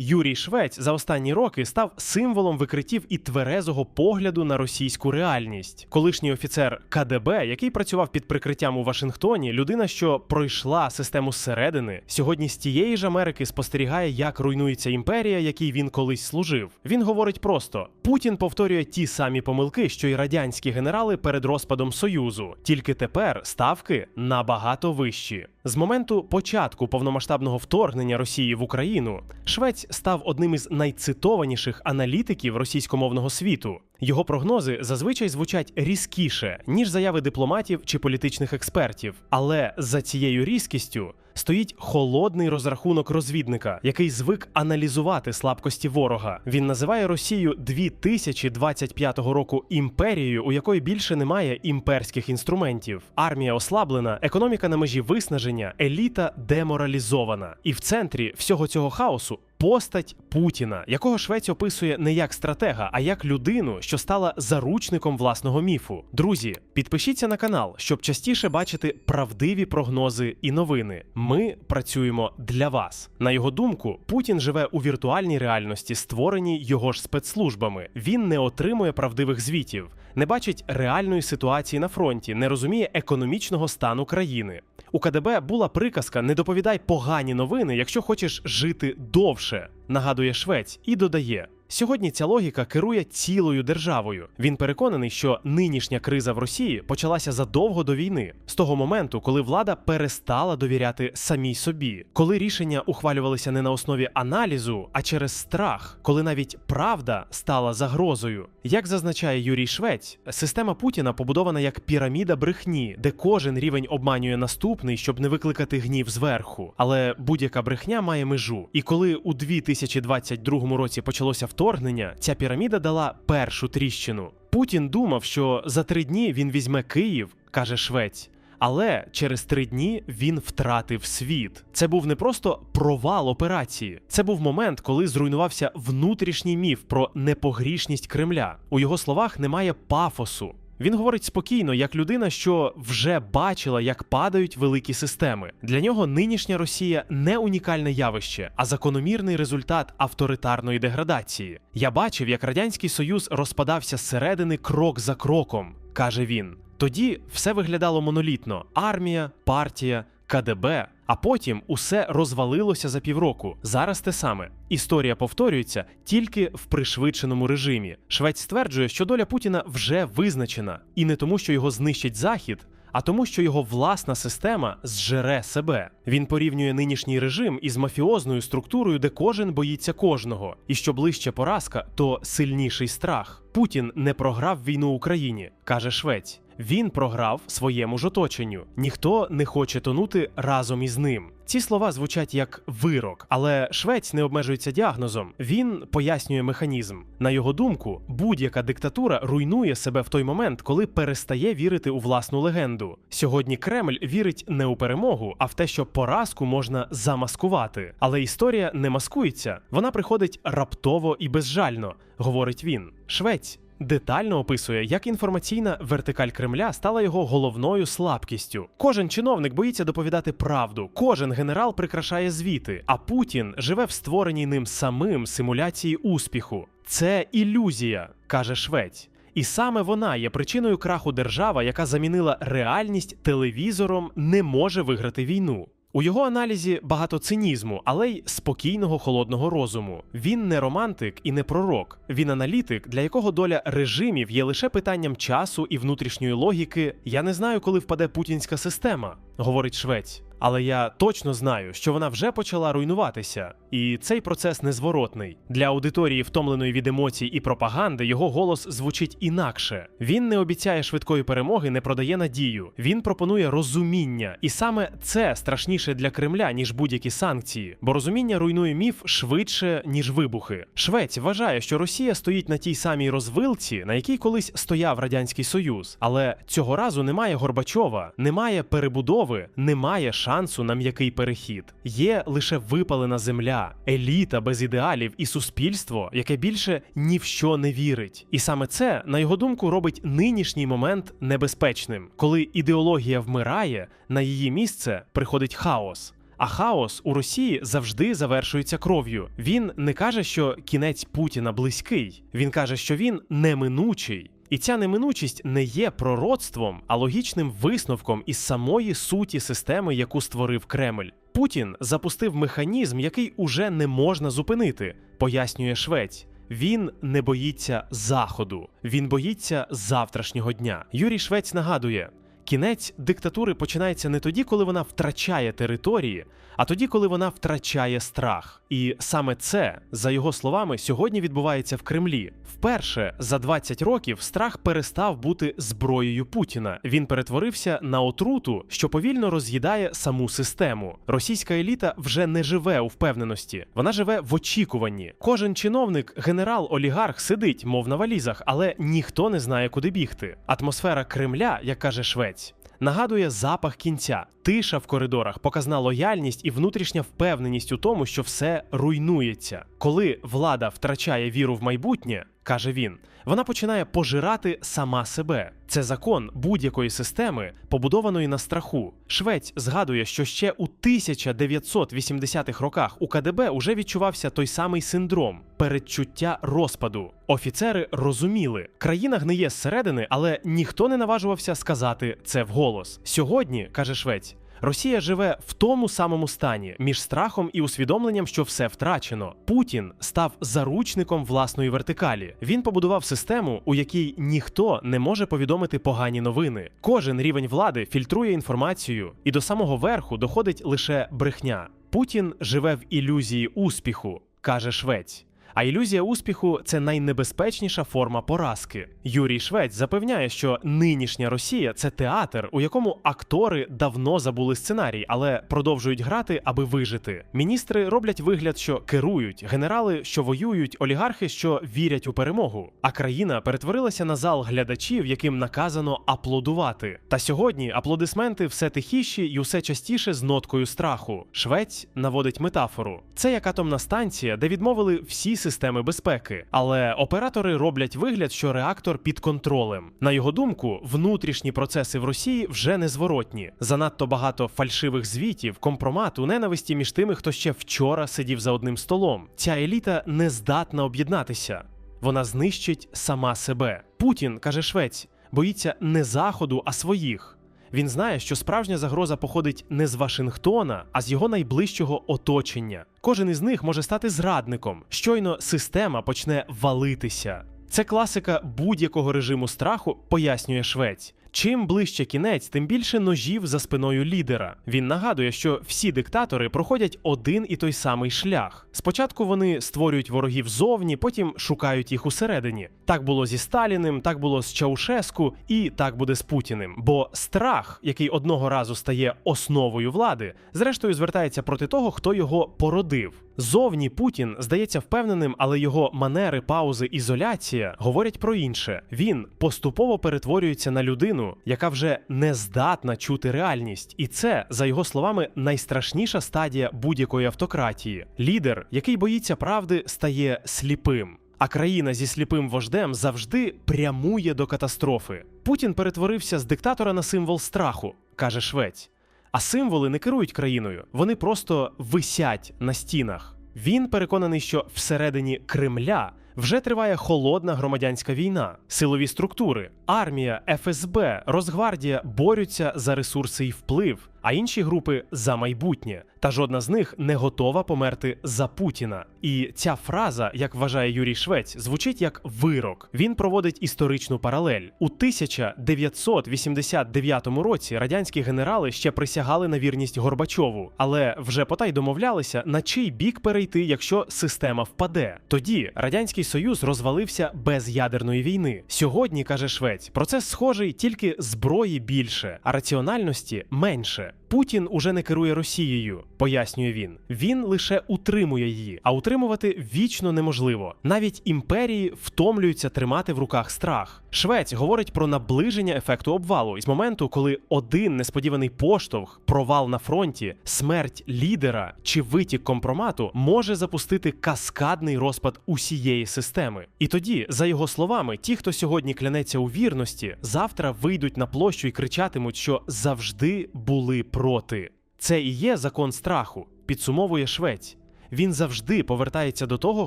Юрій Швець за останні роки став символом викриттів і тверезого погляду на російську реальність. Колишній офіцер КДБ, який працював під прикриттям у Вашингтоні, людина, що пройшла систему зсередини, сьогодні з тієї ж Америки спостерігає, як руйнується імперія, якій він колись служив. Він говорить просто: Путін повторює ті самі помилки, що й радянські генерали перед розпадом Союзу, тільки тепер ставки набагато вищі. З моменту початку повномасштабного вторгнення Росії в Україну Швець став одним із найцитованіших аналітиків російськомовного світу. Його прогнози зазвичай звучать різкіше ніж заяви дипломатів чи політичних експертів, але за цією різкістю стоїть холодний розрахунок розвідника, який звик аналізувати слабкості ворога. Він називає Росію 2025 року імперією, у якої більше немає імперських інструментів. Армія ослаблена, економіка на межі виснаження, еліта деморалізована. І в центрі всього цього хаосу постать Путіна, якого Швець описує не як стратега, а як людину, що стала заручником власного міфу. Друзі, підпишіться на канал, щоб частіше бачити правдиві прогнози і новини. Ми працюємо для вас. На його думку, Путін живе у віртуальній реальності, створеній його ж спецслужбами. Він не отримує правдивих звітів, не бачить реальної ситуації на фронті, не розуміє економічного стану країни. У КДБ була приказка: не доповідай погані новини, якщо хочеш жити довше. Нагадує Швець і додає. Сьогодні ця логіка керує цілою державою. Він переконаний, що нинішня криза в Росії почалася задовго до війни, з того моменту, коли влада перестала довіряти самій собі, коли рішення ухвалювалися не на основі аналізу, а через страх, коли навіть правда стала загрозою. Як зазначає Юрій Швець, система Путіна побудована як піраміда брехні, де кожен рівень обманює наступний, щоб не викликати гнів зверху. Але будь-яка брехня має межу. І коли у 2022 році почалося вторгнення, ця піраміда дала першу тріщину. Путін думав, що за три дні він візьме Київ, каже Швець. Але через три дні він втратив світ. Це був не просто провал операції, це був момент, коли зруйнувався внутрішній міф про непогрішність Кремля. У його словах немає пафосу. Він говорить спокійно, як людина, що вже бачила, як падають великі системи. Для нього нинішня Росія не унікальне явище, а закономірний результат авторитарної деградації. Я бачив, як радянський союз розпадався зсередини крок за кроком, каже він. Тоді все виглядало монолітно: армія, партія, КДБ. А потім усе розвалилося за півроку. Зараз те саме. Історія повторюється тільки в пришвидшеному режимі. Швець стверджує, що доля Путіна вже визначена, і не тому, що його знищить Захід. А тому, що його власна система зжере себе. Він порівнює нинішній режим із мафіозною структурою, де кожен боїться кожного. І що ближче поразка, то сильніший страх. Путін не програв війну Україні, каже Швець. Він програв своєму ж оточенню. Ніхто не хоче тонути разом із ним. Ці слова звучать як вирок, але Швець не обмежується діагнозом. Він пояснює механізм. На його думку, будь-яка диктатура руйнує себе в той момент, коли перестає вірити у власну легенду. Сьогодні Кремль вірить не у перемогу, а в те, що поразку можна замаскувати. Але історія не маскується, вона приходить раптово і безжально, говорить він. Швець Детально описує, як інформаційна вертикаль Кремля стала його головною слабкістю. Кожен чиновник боїться доповідати правду, кожен генерал прикрашає звіти, а Путін живе в створеній ним самим симуляції успіху. Це ілюзія, каже Швець. І саме вона є причиною краху держава, яка замінила реальність телевізором, не може виграти війну. У його аналізі багато цинізму, але й спокійного холодного розуму. Він не романтик і не пророк. Він аналітик, для якого доля режимів є лише питанням часу і внутрішньої логіки. Я не знаю, коли впаде путінська система, говорить Швець. Але я точно знаю, що вона вже почала руйнуватися, і цей процес незворотний. Для аудиторії, втомленої від емоцій і пропаганди, його голос звучить інакше. Він не обіцяє швидкої перемоги, не продає надію. Він пропонує розуміння, і саме це страшніше для Кремля ніж будь-які санкції, бо розуміння руйнує міф швидше ніж вибухи. Швець вважає, що Росія стоїть на тій самій розвилці, на якій колись стояв радянський союз, але цього разу немає Горбачова, немає перебудови, немає шансу на м'який перехід. Є лише випалена земля, еліта без ідеалів і суспільство, яке більше ні в що не вірить. І саме це, на його думку, робить нинішній момент небезпечним, коли ідеологія вмирає, на її місце приходить хаос. А хаос у Росії завжди завершується кров'ю. Він не каже, що кінець Путіна близький. Він каже, що він неминучий. І ця неминучість не є пророцтвом, а логічним висновком із самої суті системи, яку створив Кремль. Путін запустив механізм, який уже не можна зупинити, пояснює Швець. Він не боїться заходу, він боїться завтрашнього дня. Юрій Швець нагадує: кінець диктатури починається не тоді, коли вона втрачає території, а тоді, коли вона втрачає страх. І саме це, за його словами, сьогодні відбувається в Кремлі. Вперше за 20 років страх перестав бути зброєю Путіна. Він перетворився на отруту, що повільно роз'їдає саму систему. Російська еліта вже не живе у впевненості, вона живе в очікуванні. Кожен чиновник, генерал, олігарх сидить, мов на валізах, але ніхто не знає, куди бігти. Атмосфера Кремля, як каже Швець. Нагадує запах кінця, тиша в коридорах, показна лояльність і внутрішня впевненість у тому, що все руйнується. Коли влада втрачає віру в майбутнє, каже він, вона починає пожирати сама себе. Це закон будь-якої системи, побудованої на страху. Швець згадує, що ще у 1980-х роках у КДБ уже відчувався той самий синдром передчуття розпаду. Офіцери розуміли, країна гниє зсередини, але ніхто не наважувався сказати це вголос. Сьогодні, каже Швець. Росія живе в тому самому стані між страхом і усвідомленням, що все втрачено. Путін став заручником власної вертикалі. Він побудував систему, у якій ніхто не може повідомити погані новини. Кожен рівень влади фільтрує інформацію, і до самого верху доходить лише брехня. Путін живе в ілюзії успіху, каже Швець. А ілюзія успіху це найнебезпечніша форма поразки. Юрій Швець запевняє, що нинішня Росія це театр, у якому актори давно забули сценарій, але продовжують грати, аби вижити. Міністри роблять вигляд, що керують, генерали, що воюють, олігархи, що вірять у перемогу. А країна перетворилася на зал глядачів, яким наказано аплодувати. Та сьогодні аплодисменти все тихіші і усе частіше з ноткою страху. Швець наводить метафору. Це як атомна станція, де відмовили всі системи безпеки, але оператори роблять вигляд, що реактор під контролем. На його думку, внутрішні процеси в Росії вже незворотні. Занадто багато фальшивих звітів, компромату, ненависті між тими, хто ще вчора сидів за одним столом. Ця еліта не здатна об'єднатися. Вона знищить сама себе. Путін каже Швець, боїться не заходу, а своїх. Він знає, що справжня загроза походить не з Вашингтона, а з його найближчого оточення. Кожен із них може стати зрадником. Щойно система почне валитися. Це класика будь-якого режиму страху, пояснює Швець. Чим ближче кінець, тим більше ножів за спиною лідера. Він нагадує, що всі диктатори проходять один і той самий шлях. Спочатку вони створюють ворогів зовні, потім шукають їх усередині. Так було зі Сталіним, так було з Чаушеску, і так буде з Путіним. Бо страх, який одного разу стає основою влади, зрештою звертається проти того, хто його породив. Зовні Путін здається впевненим, але його манери, паузи, ізоляція говорять про інше. Він поступово перетворюється на людину, яка вже не здатна чути реальність, і це, за його словами, найстрашніша стадія будь-якої автократії. Лідер, який боїться правди, стає сліпим. А країна зі сліпим вождем завжди прямує до катастрофи. Путін перетворився з диктатора на символ страху, каже Швець. А символи не керують країною, вони просто висять на стінах. Він переконаний, що всередині Кремля вже триває холодна громадянська війна, силові структури, армія, ФСБ, Росгвардія борються за ресурси і вплив, а інші групи за майбутнє. Та жодна з них не готова померти за Путіна. І ця фраза, як вважає Юрій Швець, звучить як вирок. Він проводить історичну паралель у 1989 році. Радянські генерали ще присягали на вірність Горбачову, але вже потай домовлялися, на чий бік перейти, якщо система впаде. Тоді радянський союз розвалився без ядерної війни. Сьогодні каже Швець, процес схожий, тільки зброї більше, а раціональності менше. Путін уже не керує Росією, пояснює він. Він лише утримує її, а утримувати вічно неможливо. Навіть імперії втомлюються тримати в руках страх. Швець говорить про наближення ефекту обвалу із моменту, коли один несподіваний поштовх, провал на фронті, смерть лідера чи витік компромату може запустити каскадний розпад усієї системи. І тоді, за його словами, ті, хто сьогодні клянеться у вірності, завтра вийдуть на площу і кричатимуть, що завжди були проти. Це і є закон страху, підсумовує Швець. Він завжди повертається до того,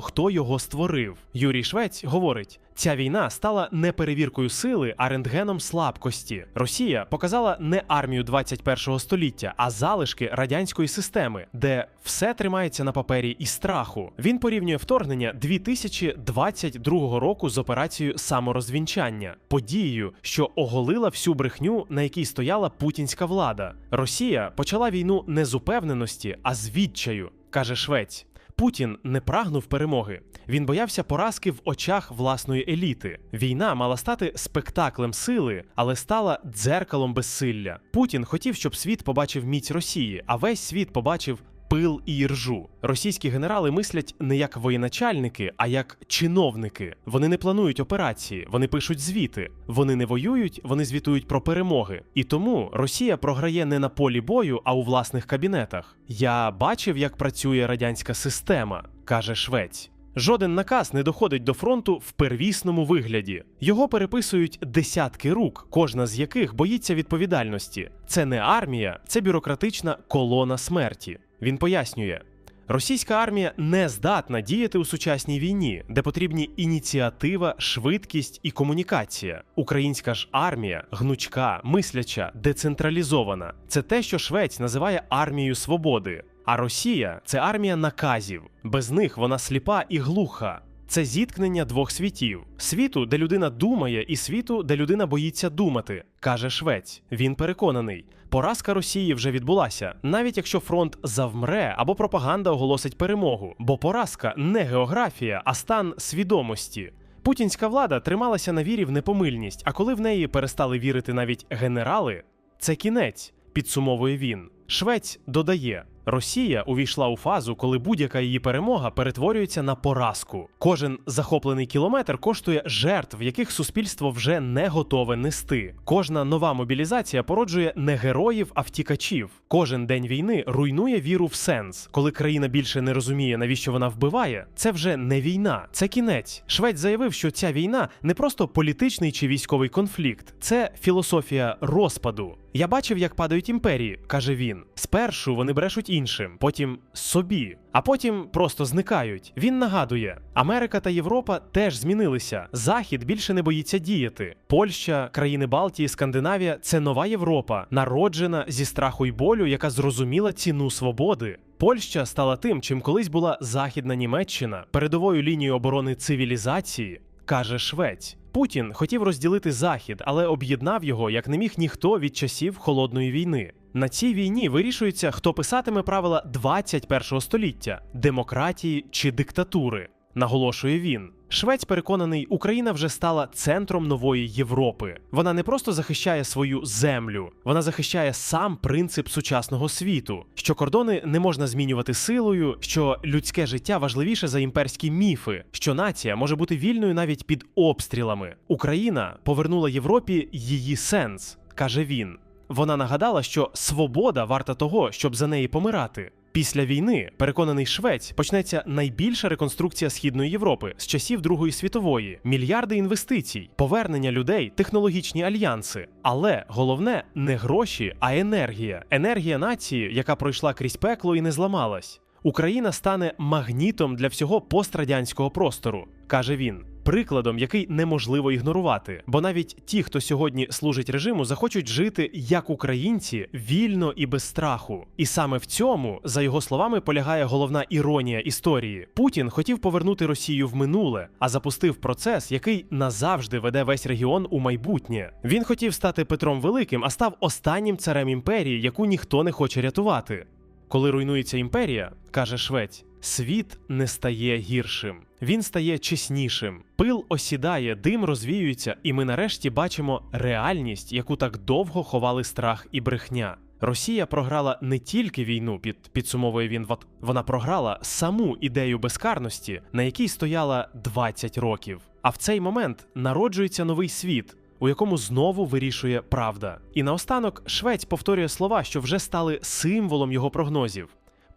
хто його створив. Юрій Швець говорить: ця війна стала не перевіркою сили, а рентгеном слабкості. Росія показала не армію 21-го століття, а залишки радянської системи, де все тримається на папері і страху. Він порівнює вторгнення 2022 року з операцією саморозвінчання, подією, що оголила всю брехню, на якій стояла путінська влада. Росія почала війну не з упевненості, а з відчаю каже Швець. Путін не прагнув перемоги. Він боявся поразки в очах власної еліти. Війна мала стати спектаклем сили, але стала дзеркалом безсилля. Путін хотів, щоб світ побачив міць Росії, а весь світ побачив. Пил і іржу. Російські генерали мислять не як воєначальники, а як чиновники. Вони не планують операції, вони пишуть звіти. Вони не воюють, вони звітують про перемоги. І тому Росія програє не на полі бою, а у власних кабінетах. Я бачив, як працює радянська система, каже Швець. Жоден наказ не доходить до фронту в первісному вигляді. Його переписують десятки рук, кожна з яких боїться відповідальності. Це не армія, це бюрократична колона смерті. Він пояснює. Російська армія не здатна діяти у сучасній війні, де потрібні ініціатива, швидкість і комунікація. Українська ж армія гнучка, мисляча, децентралізована. Це те, що Швець називає армією свободи. А Росія це армія наказів. Без них вона сліпа і глуха. Це зіткнення двох світів: світу, де людина думає, і світу, де людина боїться думати, каже Швець. Він переконаний, поразка Росії вже відбулася, навіть якщо фронт завмре або пропаганда оголосить перемогу. Бо поразка не географія, а стан свідомості. Путінська влада трималася на вірі в непомильність, а коли в неї перестали вірити навіть генерали, це кінець, підсумовує він. Швець додає. Росія увійшла у фазу, коли будь-яка її перемога перетворюється на поразку. Кожен захоплений кілометр коштує жертв, яких суспільство вже не готове нести. Кожна нова мобілізація породжує не героїв, а втікачів. Кожен день війни руйнує віру в сенс. Коли країна більше не розуміє, навіщо вона вбиває, це вже не війна, це кінець. Швець заявив, що ця війна не просто політичний чи військовий конфлікт, це філософія розпаду. Я бачив, як падають імперії, каже він. Спершу вони брешуть іншим, потім собі, а потім просто зникають. Він нагадує: Америка та Європа теж змінилися. Захід більше не боїться діяти. Польща, країни Балтії, Скандинавія це нова Європа, народжена зі страху й болю, яка зрозуміла ціну свободи. Польща стала тим, чим колись була Західна Німеччина, передовою лінією оборони цивілізації, каже Швець. Путін хотів розділити Захід, але об'єднав його як не міг ніхто від часів холодної війни. На цій війні вирішується, хто писатиме правила 21 століття демократії чи диктатури. Наголошує він. Швець переконаний, Україна вже стала центром нової Європи. Вона не просто захищає свою землю, вона захищає сам принцип сучасного світу, що кордони не можна змінювати силою, що людське життя важливіше за імперські міфи, що нація може бути вільною навіть під обстрілами. Україна повернула Європі її сенс, каже він. Вона нагадала, що свобода варта того, щоб за неї помирати. Після війни, переконаний Швець, почнеться найбільша реконструкція східної Європи з часів Другої світової, мільярди інвестицій, повернення людей, технологічні альянси. Але головне не гроші, а енергія. Енергія нації, яка пройшла крізь пекло і не зламалась. Україна стане магнітом для всього пострадянського простору, каже він прикладом, який неможливо ігнорувати. Бо навіть ті, хто сьогодні служить режиму, захочуть жити як українці вільно і без страху. І саме в цьому, за його словами, полягає головна іронія історії. Путін хотів повернути Росію в минуле, а запустив процес, який назавжди веде весь регіон у майбутнє. Він хотів стати Петром Великим, а став останнім царем імперії, яку ніхто не хоче рятувати. Коли руйнується імперія, каже Швець, світ не стає гіршим, він стає чеснішим. Пил осідає, дим розвіюється, і ми нарешті бачимо реальність, яку так довго ховали страх і брехня. Росія програла не тільки війну, під підсумовує він вона програла саму ідею безкарності, на якій стояла 20 років. А в цей момент народжується новий світ, у якому знову вирішує правда. І наостанок Швець повторює слова, що вже стали символом його прогнозів.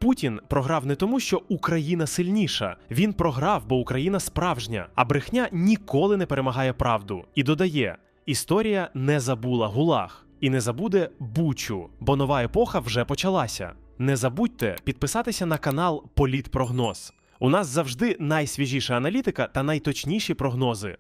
Путін програв не тому, що Україна сильніша. Він програв, бо Україна справжня, а брехня ніколи не перемагає правду. І додає: історія не забула гулаг і не забуде бучу, бо нова епоха вже почалася. Не забудьте підписатися на канал Політпрогноз. У нас завжди найсвіжіша аналітика та найточніші прогнози.